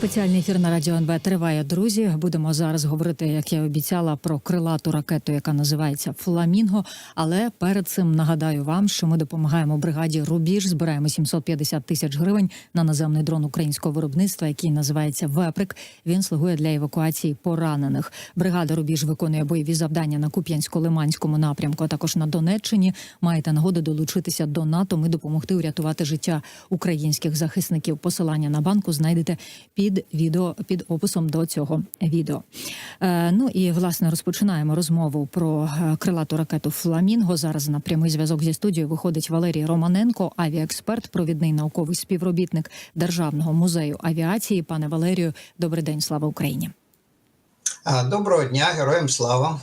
Спеціальний ефір на радіо НБ триває. Друзі, будемо зараз говорити, як я обіцяла, про крилату ракету, яка називається Фламінго. Але перед цим нагадаю вам, що ми допомагаємо бригаді Рубіж. Збираємо 750 тисяч гривень на наземний дрон українського виробництва, який називається Веприк. Він слугує для евакуації поранених. Бригада Рубіж виконує бойові завдання на Куп'янсько-Лиманському напрямку, а також на Донеччині. Маєте нагоду долучитися до НАТО. Ми допомогти урятувати життя українських захисників. Посилання на банку знайдете під відео під описом до цього відео. Е, ну і власне розпочинаємо розмову про е, крилату ракету Фламінго. Зараз на прямий зв'язок зі студією виходить Валерій Романенко, авіаексперт, провідний науковий співробітник Державного музею авіації. Пане Валерію, добрий день, слава Україні. Доброго дня, героям слава.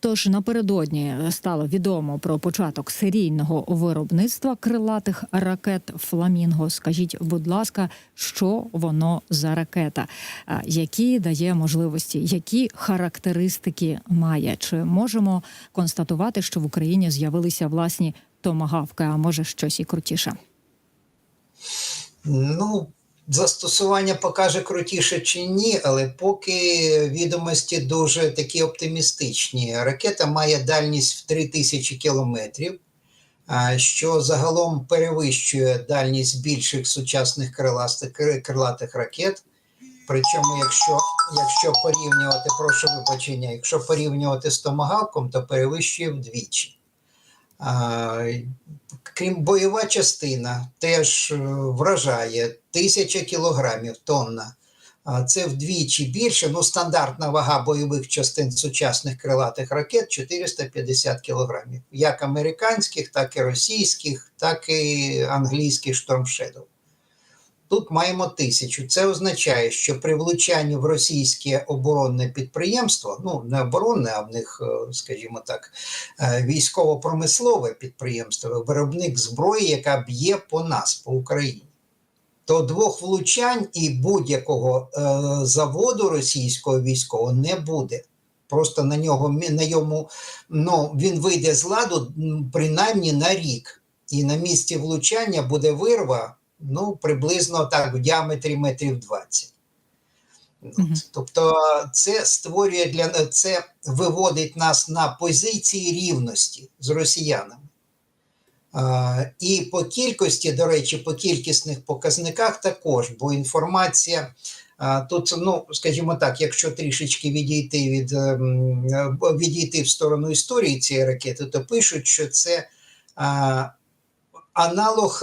Тож напередодні стало відомо про початок серійного виробництва крилатих ракет Фламінго. Скажіть, будь ласка, що воно за ракета, які дає можливості, які характеристики має? Чи можемо констатувати, що в Україні з'явилися власні томагавки, а може щось і крутіше? Ну, застосування покаже крутіше чи ні, але поки відомості дуже такі оптимістичні. Ракета має дальність в 3000 кілометрів, що загалом перевищує дальність більших сучасних крилатих ракет. Причому, якщо, якщо порівнювати, прошу вибачення, якщо порівнювати з томагавком, то перевищує вдвічі. А, крім бойова частина, теж е, вражає тисяча кілограмів тонна. Це вдвічі більше. Ну, стандартна вага бойових частин сучасних крилатих ракет 450 кілограмів, як американських, так і російських, так і англійських Shadow. Тут маємо тисячу. Це означає, що при влучанні в російське оборонне підприємство, ну не оборонне, а в них, е, скажімо так, е, військово-промислове підприємство, виробник зброї, яка б'є по нас, по Україні. То двох влучань і будь-якого е, заводу російського військового не буде. Просто на нього на йому ну, він вийде з ладу принаймні на рік. І на місці влучання буде вирва ну, приблизно так в діаметрі метрів 20. От. Мгм. Тобто це створює для це виводить нас на позиції рівності з росіянами. І по кількості, до речі, по кількісних показниках також, бо інформація тут, ну, скажімо так, якщо трішечки відійти від ем, відійти в сторону історії цієї ракети, то пишуть, що це аналог,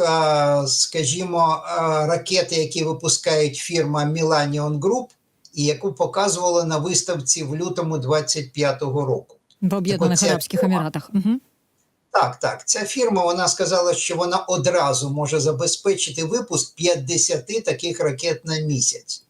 скажімо, ракети, які випускають фірма Millennium Group, і яку показували на виставці в лютому 25-го року. В Об'єднаних Арабських Еміратах. Угу. Так, так. Ця фірма вона сказала, що вона одразу може забезпечити випуск 50 таких ракет на місяць.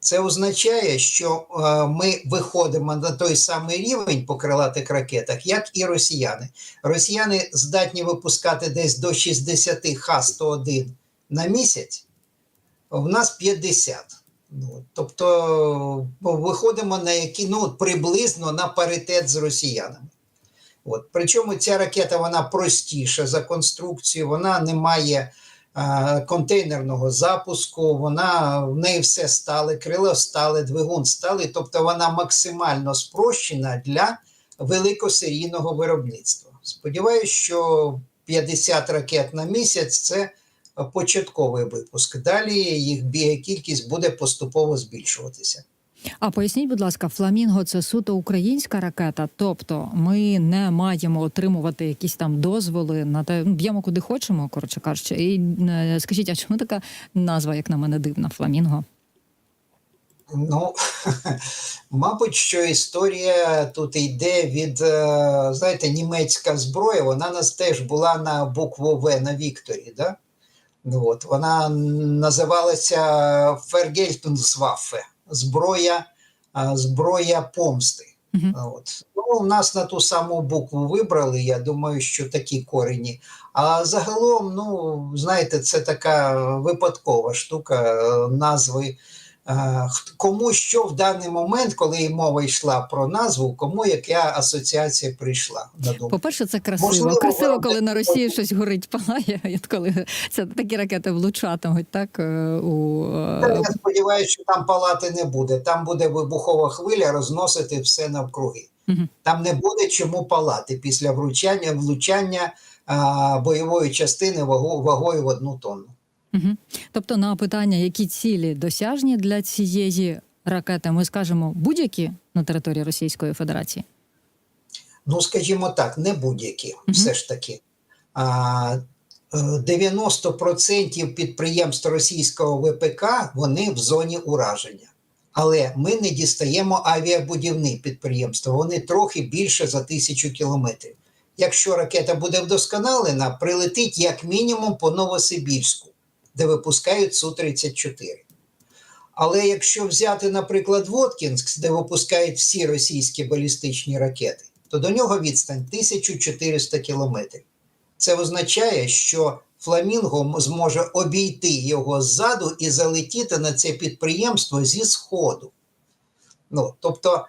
Це означає, що е, ми виходимо на той самий рівень по крилатих ракетах, як і росіяни. Росіяни здатні випускати десь до 60 Х-101 на місяць, в нас 50. Ну, тобто ну, виходимо на які ну, приблизно на паритет з росіянами. От. Причому ця ракета вона простіша за конструкцією, вона не має а, контейнерного запуску, вона в неї все стале, крило стале, двигун сталий, тобто вона максимально спрощена для великосерійного виробництва. Сподіваюсь, що 50 ракет на місяць це початковий випуск. Далі їх бі- кількість буде поступово збільшуватися. А поясніть, будь ласка, фламінго це суто українська ракета. Тобто ми не маємо отримувати якісь там дозволи на те, ну, б'ємо куди хочемо, коротше кажучи. І е, скажіть, а чому така назва, як на мене, дивна фламінго? Ну, мабуть, що історія тут йде від, е, знаєте, німецька зброя, вона нас теж була на букву В на Вікторі. Да? Ну, От, вона називалася Фергельтунсваффе, зброя, зброя помсти. Мгм. От. Ну, у нас на ту саму букву вибрали, я думаю, що такі корені. А загалом, ну, знаєте, це така випадкова штука, е, назви кому що в даний момент, коли мова йшла про назву, кому яка асоціація прийшла на думку. По-перше, це красиво. Можливо, красиво, вона коли на Росії щось горить, палає, коли це такі ракети влучатимуть, так е, у е, Я сподіваюся, що там палати не буде. Там буде вибухова хвиля розносити все навкруги. Там не буде чому палати після влучання, влучання а, бойової частини вагу, вагою в одну тонну. Мгм. Тобто на питання, які цілі досяжні для цієї ракети, ми скажемо будь-які на території Російської Федерації. Ну, скажімо так, не будь-які, Мгм. все ж таки. А, е, 90% підприємств російського ВПК вони в зоні ураження. Але ми не дістаємо авіабудівні підприємства. Вони трохи більше за тисячу кілометрів. Якщо ракета буде вдосконалена, прилетить як мінімум по Новосибірську, де випускають Су-34. Але якщо взяти, наприклад, Воткінськ, де випускають всі російські балістичні ракети, то до нього відстань 1400 кілометрів. Це означає, що Фламінго зможе обійти його ззаду і залетіти на це підприємство зі сходу. Ну, тобто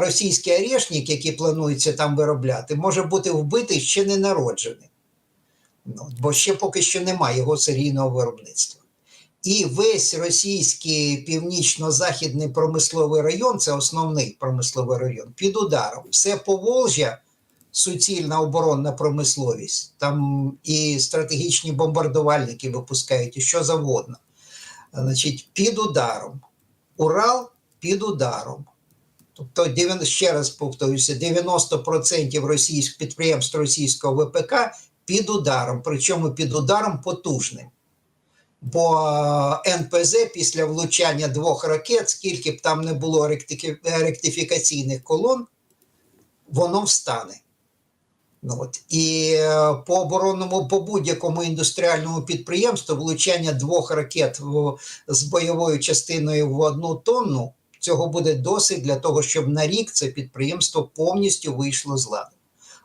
російський орешник, який планується там виробляти, може бути вбитий ще не народжений. Бо ще поки що немає його серійного виробництва. І весь російський північно-західний промисловий район, це основний промисловий район, під ударом. Все Поволжя, суцільна оборонна промисловість, там і стратегічні бомбардувальники випускають, і що завгодно. Значить, під ударом. Урал під ударом. Тобто, ще раз повторюся, 90% російських підприємств російського ВПК під ударом, причому під ударом потужним. Бо е, НПЗ після влучання двох ракет, скільки б там не було ректифікаційних колон, воно встане. Ну, от. І е, по оборонному, по будь-якому індустріальному підприємству влучання двох ракет в, з бойовою частиною в одну тонну, цього буде досить для того, щоб на рік це підприємство повністю вийшло з ладу.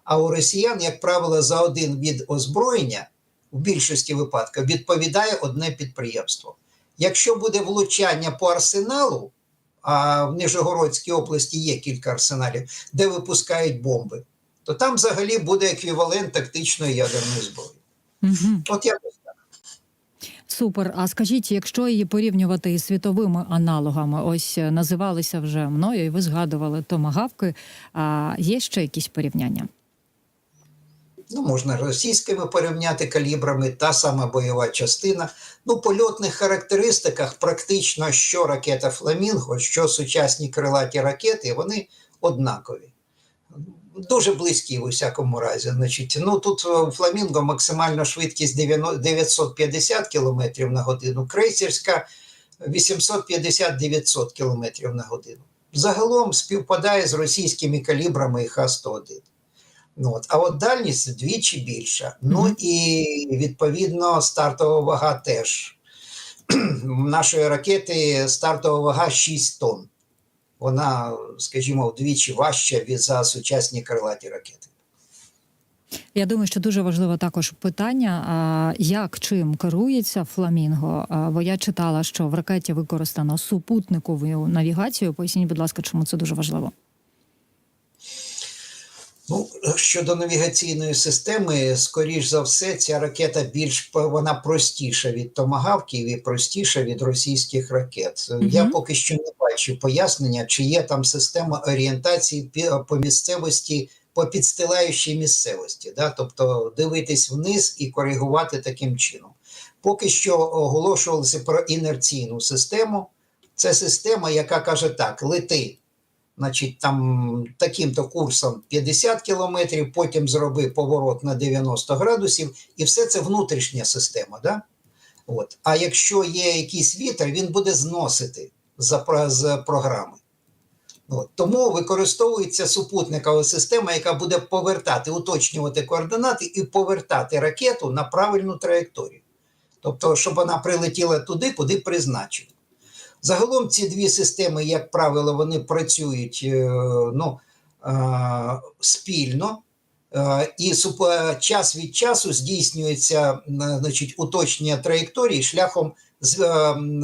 А у росіян, як правило, за один від озброєння в більшості випадків відповідає одне підприємство. Якщо буде влучання по арсеналу, а в Нижегородській області є кілька арсеналів, де випускають бомби, то там взагалі буде еквівалент тактичної ядерної зброї. Угу. От якось так. Супер. А скажіть, якщо її порівнювати із світовими аналогами, ось е, називалися вже мною, і ви згадували томагавки. А є ще якісь порівняння? Ну, можна російськими порівняти калібрами, та сама бойова частина. Ну, по льотних характеристиках практично що ракета Фламінго, що сучасні крилаті ракети, вони однакові. Дуже близькі в усякому разі. Значить, ну тут е, Фламінго максимальна швидкість 950 км на годину, крейсерська 850-900 км на годину. Загалом співпадає з російськими калібрами Х-101. Ну, от. А от дальність вдвічі більша. Ну і відповідно стартова вага теж. Нашої ракети стартова вага 6 тонн. Вона, скажімо, вдвічі важча від за сучасні крилаті ракети. Я думаю, що дуже важливе також питання: як чим керується фламінго? Бо я читала, що в ракеті використано супутникову навігацію. Поясніть, будь ласка, чому це дуже важливо? Ну, щодо навігаційної системи, скоріш за все, ця ракета більш вона простіша від томагавків і простіша від російських ракет. Я поки що не бачу пояснення, чи є там система орієнтації по місцевості, по підстилаючій місцевості, да? тобто дивитись вниз і коригувати таким чином. Поки що оголошувалося про інерційну систему. Це система, яка каже так: лети значить, там таким-то курсом 50 кілометрів, потім зроби поворот на 90 градусів, і все це внутрішня система. Да? От. А якщо є якийсь вітер, він буде зносити за, з програми. От. Тому використовується супутникова система, яка буде повертати, уточнювати координати і повертати ракету на правильну траєкторію. Тобто, щоб вона прилетіла туди, куди призначено. Загалом ці дві системи, як правило, вони працюють е, ну, е, спільно. Е, І час від часу здійснюється значить, уточнення траєкторії шляхом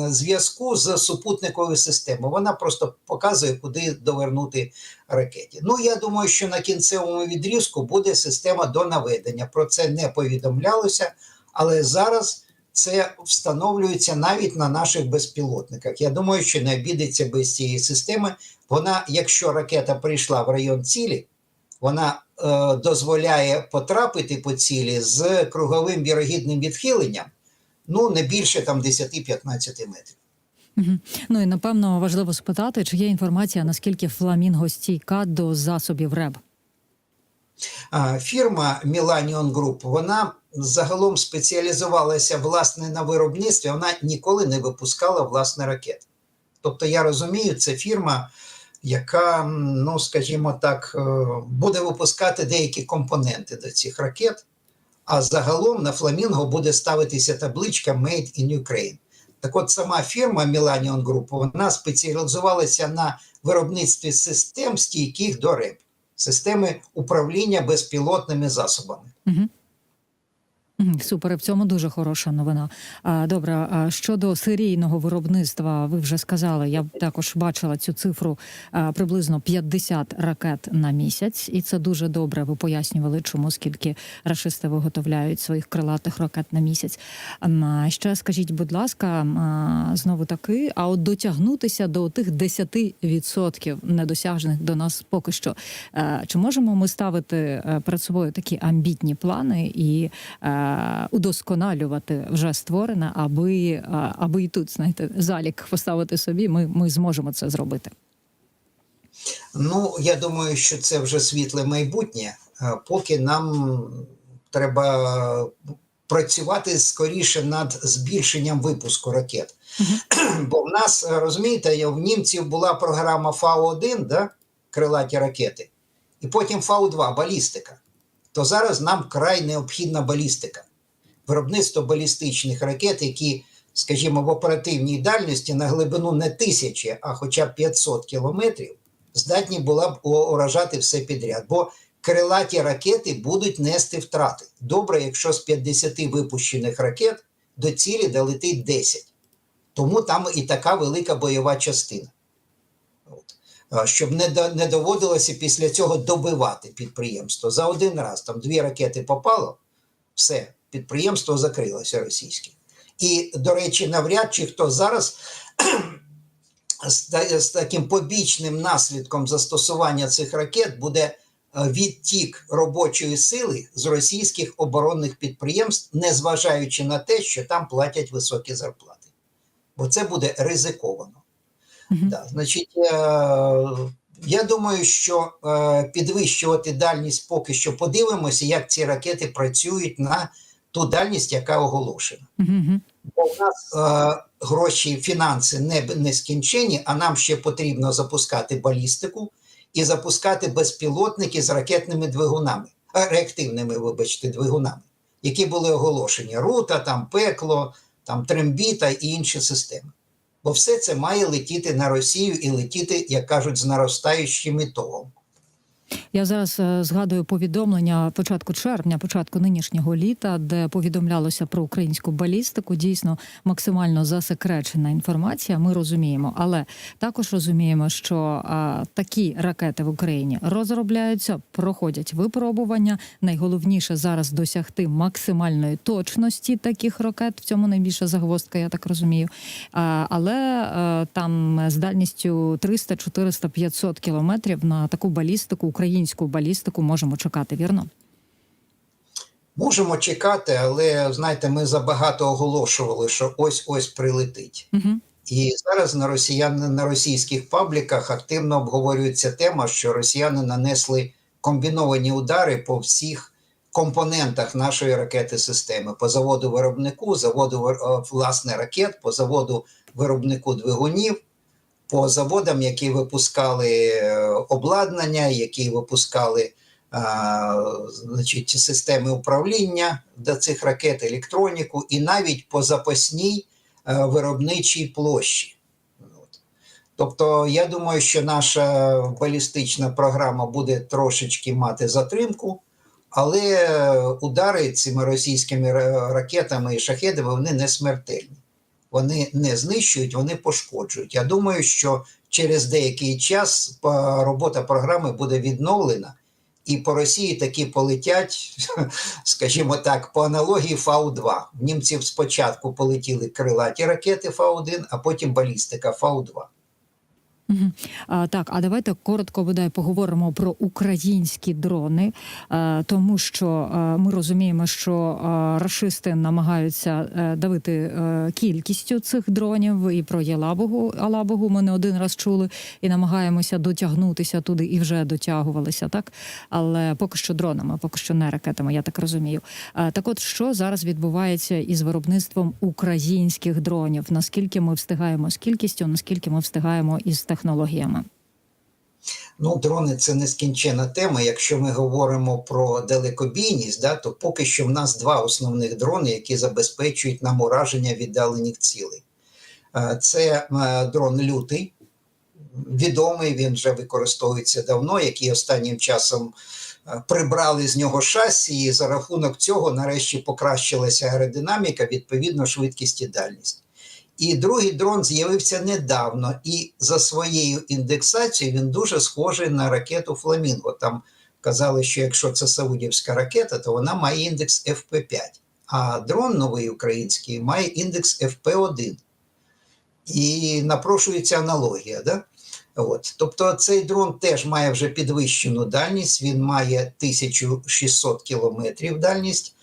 зв'язку з супутниковою системою. Вона просто показує, куди довернути ракеті. Ну, я думаю, що на кінцевому відрізку буде система до наведення. Про це не повідомлялося, але зараз це встановлюється навіть на наших безпілотниках. Я думаю, що не обійдеться без цієї системи. Вона, якщо ракета прийшла в район цілі, вона е, дозволяє потрапити по цілі з круговим вірогідним відхиленням, ну не більше там 10-15 метрів. Ну і напевно важливо спитати, чи є інформація, наскільки фламінго стійка до засобів РЕБ. Фірма Millennium Group, вона загалом спеціалізувалася власне на виробництві, вона ніколи не випускала власне ракет. Тобто, я розумію, це фірма, яка, ну скажімо так, е, буде випускати деякі компоненти до цих ракет, а загалом на Фламінго буде ставитися табличка Made in Ukraine. Так от сама фірма Millennium Group, вона спеціалізувалася на виробництві систем стійких до РЕП системи управління безпілотними засобами. Угу. Супер, в цьому дуже хороша новина. Добре, щодо серійного виробництва, ви вже сказали. Я також бачила цю цифру приблизно 50 ракет на місяць, і це дуже добре. Ви пояснювали, чому скільки рашисти виготовляють своїх крилатих ракет на місяць. Ще скажіть, будь ласка, знову таки, а от дотягнутися до тих 10% недосяжних до нас поки що. Чи можемо ми ставити е, перед собою такі амбітні плани і е, удосконалювати вже створене, аби, е, аби і тут, знаєте, залік поставити собі, ми, ми зможемо це зробити. Ну, я думаю, що це вже світле майбутнє, е, поки нам треба працювати скоріше над збільшенням випуску ракет. Бо в нас, е, розумієте, в німців була програма Фау-1, да? крилаті ракети, і потім Фау-2 балістика. То зараз нам край необхідна балістика. Виробництво балістичних ракет, які, скажімо, в оперативній дальності на глибину не тисячі, а хоча б 500 кілометрів, здатні була б уражати все підряд. Бо крилаті ракети будуть нести втрати. Добре, якщо з 50 випущених ракет до цілі долетить 10. Тому там і така велика бойова частина. Щоб не, не доводилося після цього добивати підприємство. За один раз там дві ракети попало, все, підприємство закрилося російське. І, до речі, навряд чи хто зараз з, з таким побічним наслідком застосування цих ракет буде е, відтік робочої сили з російських оборонних підприємств, незважаючи на те, що там платять високі зарплати. Бо це буде ризиковано. Да, значить, е, я думаю, що е, підвищувати дальність поки що подивимося, як ці ракети працюють на ту дальність, яка оголошена. Мгм. Бо в нас е, гроші, фінанси не, не скінчені, а нам ще потрібно запускати балістику і запускати безпілотники з ракетними двигунами, е, реактивними, вибачте, двигунами, які були оголошені: Рута, там пекло, там трембіта і інші системи. Бо все це має летіти на Росію і летіти, як кажуть, з наростаючим ітогом. Я зараз е, згадую повідомлення початку червня, початку нинішнього літа, де повідомлялося про українську балістику. Дійсно максимально засекречена інформація. Ми розуміємо, але також розуміємо, що а, такі ракети в Україні розробляються, проходять випробування. Найголовніше зараз досягти максимальної точності таких ракет. В цьому найбільша загвоздка, я так розумію. А, але е, там з дальністю 300, 400, 500 кілометрів на таку балістику, українську балістику, можемо чекати. Вірно? Можемо чекати, але знаєте, ми забагато оголошували, що ось-ось прилетить. Угу. І зараз на росіян на російських пабліках активно обговорюється тема, що росіяни нанесли комбіновані удари по всіх компонентах нашої ракети системи: по заводу виробнику, заводу е, власне ракет, по заводу виробнику двигунів, по заводам, які випускали е, обладнання, які випускали а, значить, системи управління до цих ракет, електроніку, і навіть по запасній е, виробничій площі. Тобто, я думаю, що наша балістична програма буде трошечки мати затримку, Але удари цими російськими ракетами і шахедами вони не смертельні. Вони не знищують, вони пошкоджують. Я думаю, що через деякий час робота програми буде відновлена, і по Росії таки полетять, скажімо так, по аналогії Фау-2. В німців спочатку полетіли крилаті ракети Фау-1, а потім балістика Фау-2. Мгм. А, так, а давайте коротко бодай поговоримо про українські дрони, е, тому що е, ми розуміємо, що е, рашисти намагаються е, давити е, кількістю цих дронів і про Єлабугу Алабугу ми не один раз чули і намагаємося дотягнутися туди і вже дотягувалися, так але поки що дронами, поки що не ракетами, я так розумію. Е, Так, от що зараз відбувається із виробництвом українських дронів? Наскільки ми встигаємо з кількістю, наскільки ми встигаємо із технологіями? Ну, дрони це нескінчена тема. Якщо ми говоримо про далекобійність, да, то поки що в нас два основних дрони, які забезпечують нам ураження віддалених цілей. Е, Це е, дрон лютий, відомий, він вже використовується давно, який останнім часом е, прибрали з нього шасі, і за рахунок цього нарешті покращилася аеродинаміка, відповідно, швидкість і дальність. І другий дрон з'явився недавно, і за своєю індексацією він дуже схожий на ракету Фламінго. Там казали, що якщо це саудівська ракета, то вона має індекс FP5. А дрон новий український має індекс FP1. І напрошується аналогія. Да? От. Тобто цей дрон теж має вже підвищену дальність, він має 1600 кілометрів дальність,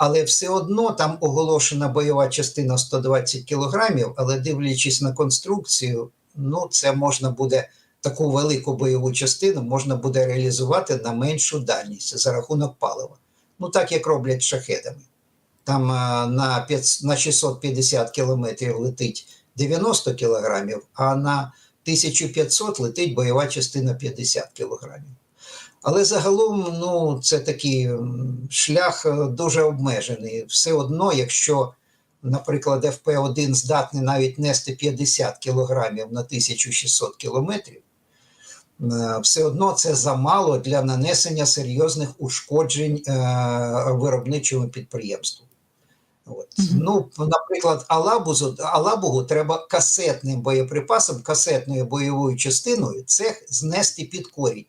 але все одно там оголошена бойова частина 120 кілограмів, але дивлячись на конструкцію, ну це можна буде таку велику бойову частину можна буде реалізувати на меншу дальність за рахунок палива. Ну так як роблять шахедами. Там а, на, 500 на 650 кілометрів летить 90 кілограмів, а на 1500 летить бойова частина 50 кілограмів. Але загалом ну, це такий шлях е, дуже обмежений. Все одно, якщо, наприклад, ФП-1 здатний навіть нести 50 кілограмів на 1600 кілометрів, е, все одно це замало для нанесення серйозних ушкоджень е, виробничому підприємству. От. Мгм. Ну, наприклад, Алабузу, Алабугу треба касетним боєприпасом, касетною бойовою частиною цех знести під корінь.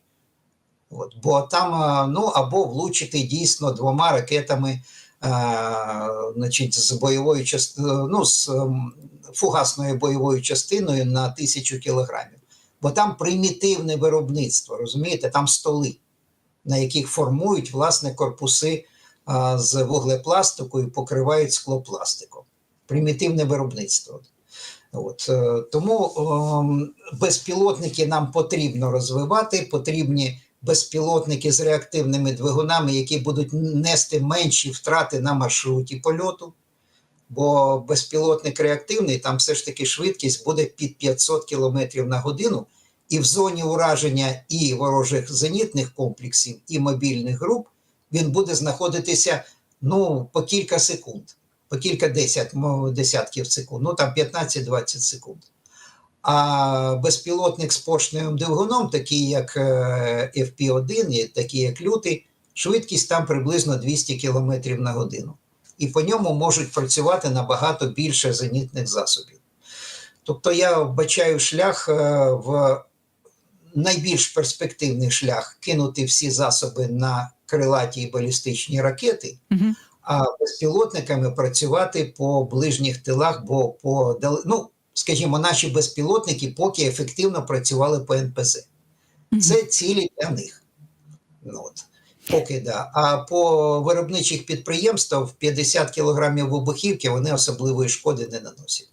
От, бо там ну, або влучити дійсно двома ракетами а, значить, з бойовою частиною, ну, з ем, фугасною бойовою частиною на тисячу кілограмів. Бо там примітивне виробництво, розумієте, там столи, на яких формують власне корпуси а, з вуглепластику і покривають склопластиком. Примітивне виробництво. От, е, тому ем, безпілотники нам потрібно розвивати, потрібні безпілотники з реактивними двигунами, які будуть нести менші втрати на маршруті польоту. Бо безпілотник реактивний, там все ж таки швидкість буде під 500 км на годину, і в зоні ураження і ворожих зенітних комплексів, і мобільних груп він буде знаходитися ну, по кілька секунд, по кілька десят, десятків секунд, ну там 15-20 секунд. А безпілотник з поршневим двигуном, такий як е, FP1, і такий як лютий, швидкість там приблизно 200 км на годину. І по ньому можуть працювати набагато більше зенітних засобів. Тобто я вбачаю шлях е, в найбільш перспективний шлях кинути всі засоби на крилаті і балістичні ракети, Угу. а безпілотниками працювати по ближніх тилах, бо по ну, скажімо, наші безпілотники поки ефективно працювали по НПЗ. Це цілі для них. Ну, от. Поки да. А по виробничих підприємствах 50 кілограмів вибухівки вони особливої шкоди не наносять.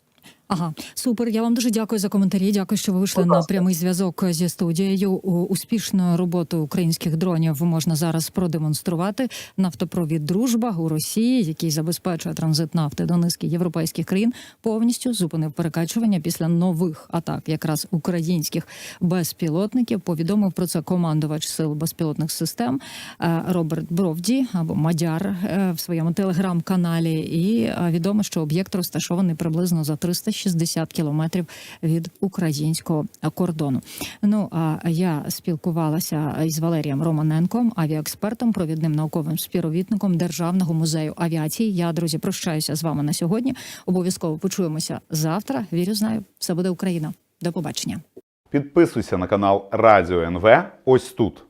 Ага, супер. Я вам дуже дякую за коментарі. Дякую, що ви вийшли на прямий зв'язок зі студією. Успішну роботу українських дронів можна зараз продемонструвати. Нафтопровід Дружба у Росії, який забезпечує транзит нафти до низки європейських країн, повністю зупинив перекачування після нових атак, якраз українських безпілотників. Повідомив про це командувач сил безпілотних систем е, Роберт Бровді або Мадяр е, в своєму телеграм-каналі. І е, відомо, що об'єкт розташований приблизно за 360 60 кілометрів від українського кордону. Ну а я спілкувалася із Валерієм Романенком, авіаекспертом, провідним науковим співробітником Державного музею авіації. Я друзі прощаюся з вами на сьогодні. Обов'язково почуємося завтра. Вірю, знаю, все буде Україна. До побачення. Підписуйся на канал Радіо НВ ось тут.